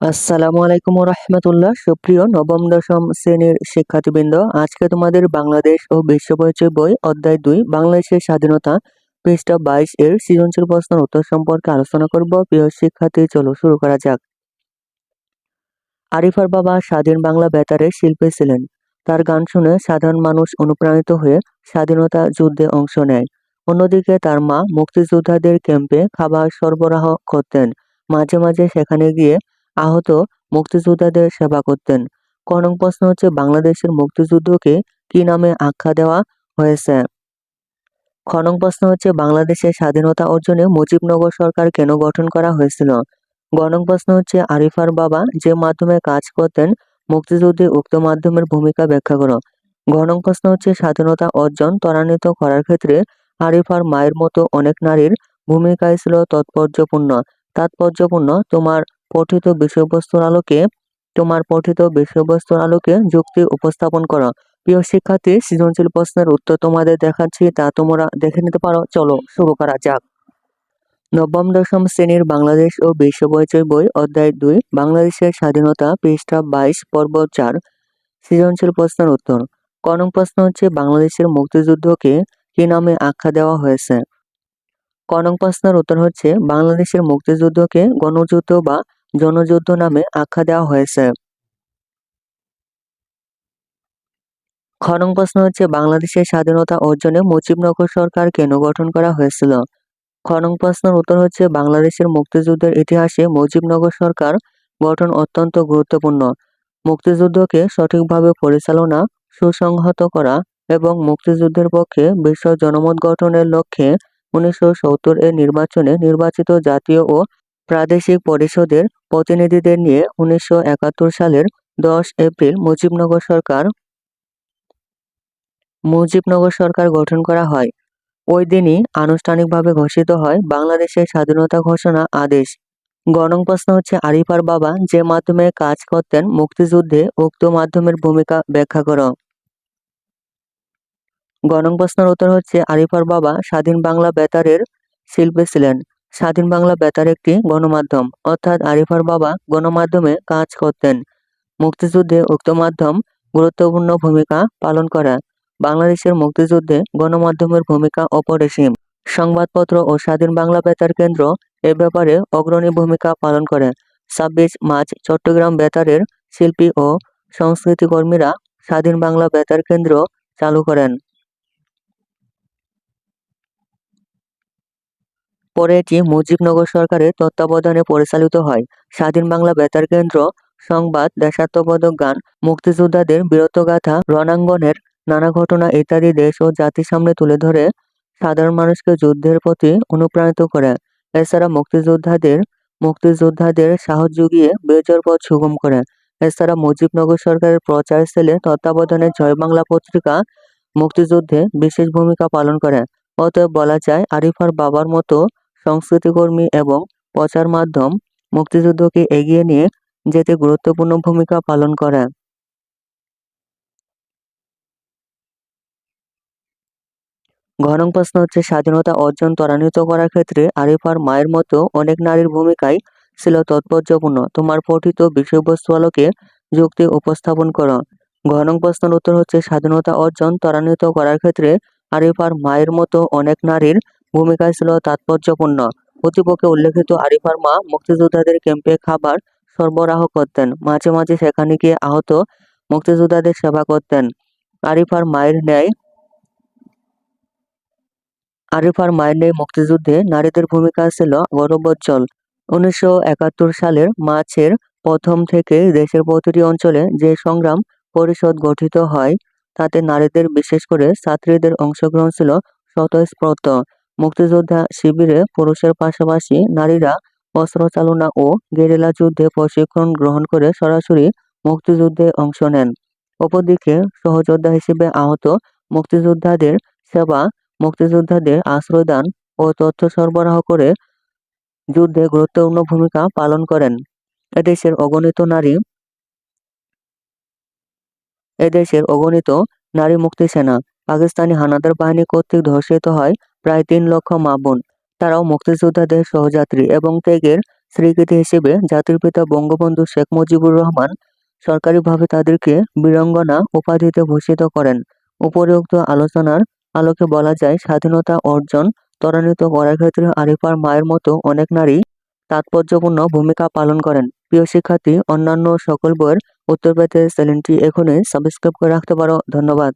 আসসালামু আলাইকুম রহমতুল্লাহ সুপ্রিয় নবম, দশম শ্রেণির শিক্ষার্থীবৃন্দ, আজকে তোমাদের বাংলাদেশ ও বিশ্ব পরিচয় বই অধ্যায় দুই, বাংলাদেশের স্বাধীনতা পৃষ্ঠা বাইশ এর সৃজনশীল প্রশ্নের উত্তর সম্পর্কে আলোচনা করব। প্রিয় শিক্ষার্থী, চলো শুরু করা যাক। আরিফার বাবা স্বাধীন বাংলা বেতারের শিল্পী ছিলেন। তার গান শুনে সাধারণ মানুষ অনুপ্রাণিত হয়ে স্বাধীনতা যুদ্ধে অংশ নেয়। অন্যদিকে তার মা মুক্তিযোদ্ধাদের ক্যাম্পে খাবার সরবরাহ করতেন। মাঝে মাঝে সেখানে গিয়ে আহত মুক্তিযোদ্ধাদের সেবা করতেন। ক নং প্রশ্ন হচ্ছে, বাংলাদেশের মুক্তিযুদ্ধকে কি নামে আখ্যা দেওয়া হয়েছে? খ নং প্রশ্ন হচ্ছে, বাংলাদেশের স্বাধীনতা অর্জনে মুজিবনগর সরকার কেন গঠন করা হয়েছিল? গ প্রশ্ন হচ্ছে, আরিফার বাবা যে মাধ্যমে কাজ করতেন, মুক্তিযুদ্ধে উক্ত মাধ্যমের ভূমিকা ব্যাখ্যা করো। ঘ প্রশ্ন হচ্ছে, স্বাধীনতা অর্জন ত্বরান্বিত করার ক্ষেত্রে আরিফার মায়ের মতো অনেক নারীর ভূমিকায় ছিল তাৎপর্যপূর্ণ। তাৎপর্যপূর্ণ তোমার পঠিত বিষয়বস্তুর আলোকে তোমার পঠিত বিষয়বস্তুর আলোকে যুক্তি উপস্থাপন করো প্রিয় শিক্ষার্থী সৃজনশীল প্রশ্নের উত্তর তোমাদের দেখাচ্ছি তা তোমরা দেখে নিতে পারো চলো, শুরু করা যাক। নবম দশম শ্রেণির বাংলাদেশ ও বিশ্ব পরিচয় বই, অধ্যায় দুই, বাংলাদেশের স্বাধীনতা পৃষ্ঠা বাইশ, পর্ব চার। সৃজনশীল প্রশ্নের উত্তর। ক প্রশ্ন হচ্ছে, বাংলাদেশের মুক্তিযুদ্ধকে কি নামে আখ্যা দেওয়া হয়েছে? ক নং প্রশ্নের উত্তর হচ্ছে, বাংলাদেশের মুক্তিযুদ্ধকে গণযুদ্ধ বা জনযুদ্ধ নামে আখ্যা দেওয়া হয়েছে। খ প্রশ্ন হচ্ছে, বাংলাদেশের স্বাধীনতা অর্জনে মুজিবনগর সরকার কেন গঠন করা হয়েছিল। খ প্রশ্নের উত্তর হচ্ছে, বাংলাদেশের মুক্তিযুদ্ধের ইতিহাসে মুজিবনগর সরকার গঠন অত্যন্ত গুরুত্বপূর্ণ। মুক্তিযুদ্ধকে সঠিকভাবে পরিচালনা, সুসংহত করা এবং মুক্তিযুদ্ধের পক্ষে বিশ্ব জনমত গঠনের লক্ষ্যে উনিশশো সত্তর এর নির্বাচনে নির্বাচিত জাতীয় ও প্রাদেশিক পরিষদের প্রতিনিধিদের নিয়ে উনিশশো একাত্তর সালের দশ এপ্রিল মুজিবনগর সরকার মুজিবনগর সরকার গঠন করা হয়। ওই দিনই আনুষ্ঠানিকভাবে ঘোষিত হয় বাংলাদেশের স্বাধীনতা ঘোষণা আদেশ। গণং প্রশ্ন হচ্ছে, আরিফার বাবা যে মাধ্যমে কাজ করতেন, মুক্তিযুদ্ধে উক্ত মাধ্যমের ভূমিকা ব্যাখ্যা করো। গণং প্রশ্নের উত্তর হচ্ছে, আরিফার বাবা স্বাধীন বাংলা বেতারের শিল্পী ছিলেন। স্বাধীন বাংলা বেতার একটি গণমাধ্যম। অর্থাৎ আরিফার বাবা গণমাধ্যমে কাজ করতেন। মুক্তিযুদ্ধে উক্ত মাধ্যম গুরুত্বপূর্ণ ভূমিকা পালন করে বাংলাদেশের মুক্তিযুদ্ধে গণমাধ্যমের ভূমিকা অপরিসীম। সংবাদপত্র ও স্বাধীন বাংলা বেতার কেন্দ্র এ ব্যাপারে অগ্রণী ভূমিকা পালন করে ছাব্বিশ মার্চ চট্টগ্রাম বেতারের শিল্পী ও সংস্কৃতিকর্মীরা স্বাধীন বাংলা বেতার কেন্দ্র চালু করেন। পরে এটি মুজিবনগর সরকারের তত্ত্বাবধানে পরিচালিত হয়, স্বাধীন বাংলা বেতার কেন্দ্র, সংবাদ, দেশাত্মবোধক গান, মুক্তিযোদ্ধাদের বীরত্বগাথা, রণাঙ্গনের নানা ঘটনা ইত্যাদি দেশ ও জাতির সামনে তুলে ধরে, সাধারণ মানুষকে যুদ্ধের প্রতি অনুপ্রাণিত করে। এছাড়া মুক্তিযোদ্ধাদের মুক্তিযোদ্ধাদের সাহস জুগিয়ে বিজয়ের পথ সুগম করে। এছাড়া মুজিবনগর সরকারের প্রচার সেলে তত্ত্বাবধানে জয় বাংলা পত্রিকা মুক্তিযুদ্ধে বিশেষ ভূমিকা পালন করে। অতএব বলা যায়, আরিফার বাবার মতো সংস্কৃতিকর্মী এবং প্রচার মাধ্যম মুক্তিযুদ্ধকে এগিয়ে নিয়ে যেতে গুরুত্বপূর্ণ ভূমিকা পালন করে। ঘনং প্রশ্ন হচ্ছে, স্বাধীনতা অর্জন ত্বরান্বিত করার ক্ষেত্রে আরিফার মায়ের মতো অনেক নারীর ভূমিকাই ছিল তৎপর্যপূর্ণ। তোমার পঠিত বিষয়বস্তু আলোকে যুক্তি উপস্থাপন করো। ঘনং প্রশ্নের উত্তর হচ্ছে, স্বাধীনতা অর্জন ত্বরান্বিত করার ক্ষেত্রে আরিফার মায়ের মতো অনেক নারীর ভূমিকা ছিল তাৎপর্যপূর্ণ। প্রতিপক্ষে উল্লেখিত আরিফার মা মুক্তিযোদ্ধাদের ক্যাম্পে খাবার সরবরাহ করতেন। মাঝে মাঝে সেখানে গিয়ে আহত মুক্তিযোদ্ধাদের সেবা করতেন। আরিফার মায়ের ন্যায় আরিফার মায়ের ন্যায় মুক্তিযুদ্ধে নারীদের ভূমিকা ছিল গৌরবোজ্জ্বল। উনিশশো একাত্তর সালের মার্চের প্রথম থেকে দেশের প্রতিটি অঞ্চলে যে সংগ্রাম পরিষদ গঠিত হয় তাতে নারীদের, বিশেষ করে ছাত্রীদের অংশগ্রহণ ছিল স্বতঃস্ফূর্ত। মুক্তিযোদ্ধা শিবিরে পুরুষের পাশাপাশি নারীরা অস্ত্র চালনা ও গেরিলা যুদ্ধে প্রশিক্ষণ গ্রহণ করে সরাসরি মুক্তিযুদ্ধে অংশ নেন। অপরদিকে সহযোদ্ধা হিসেবে আহত মুক্তিযোদ্ধাদের সেবা, মুক্তিযোদ্ধাদের আশ্রয়দান ও তথ্য সরবরাহ করে যুদ্ধে গুরুত্বপূর্ণ ভূমিকা পালন করেন। এদেশের অগণিত নারী এদেশের অগণিত নারী মুক্তি সেনা। পাকিস্তানি হানাদার বাহিনী কর্তৃক ধর্ষিত হয় প্রায় তিন লক্ষ মা বোন। তারাও মুক্তিযোদ্ধাদের সহযাত্রী এবং ত্যাগের স্বীকৃতি হিসেবে জাতির পিতা বঙ্গবন্ধু শেখ মুজিবুর রহমান সরকারিভাবে তাদেরকে বীরাঙ্গনা উপাধিতে ভূষিত করেন। উপরিউক্ত আলোচনার আলোকে বলা যায়, স্বাধীনতা অর্জন ত্বরান্বিত করার ক্ষেত্রে আরিফার মায়ের মতো অনেক নারী তাৎপর্যপূর্ণ ভূমিকা পালন করেন। প্রিয় শিক্ষার্থী, অন্যান্য সকল বইয়ের উত্তর পেতে চ্যানেলটি এখনই সাবস্ক্রাইব করে রাখতে পারো। ধন্যবাদ।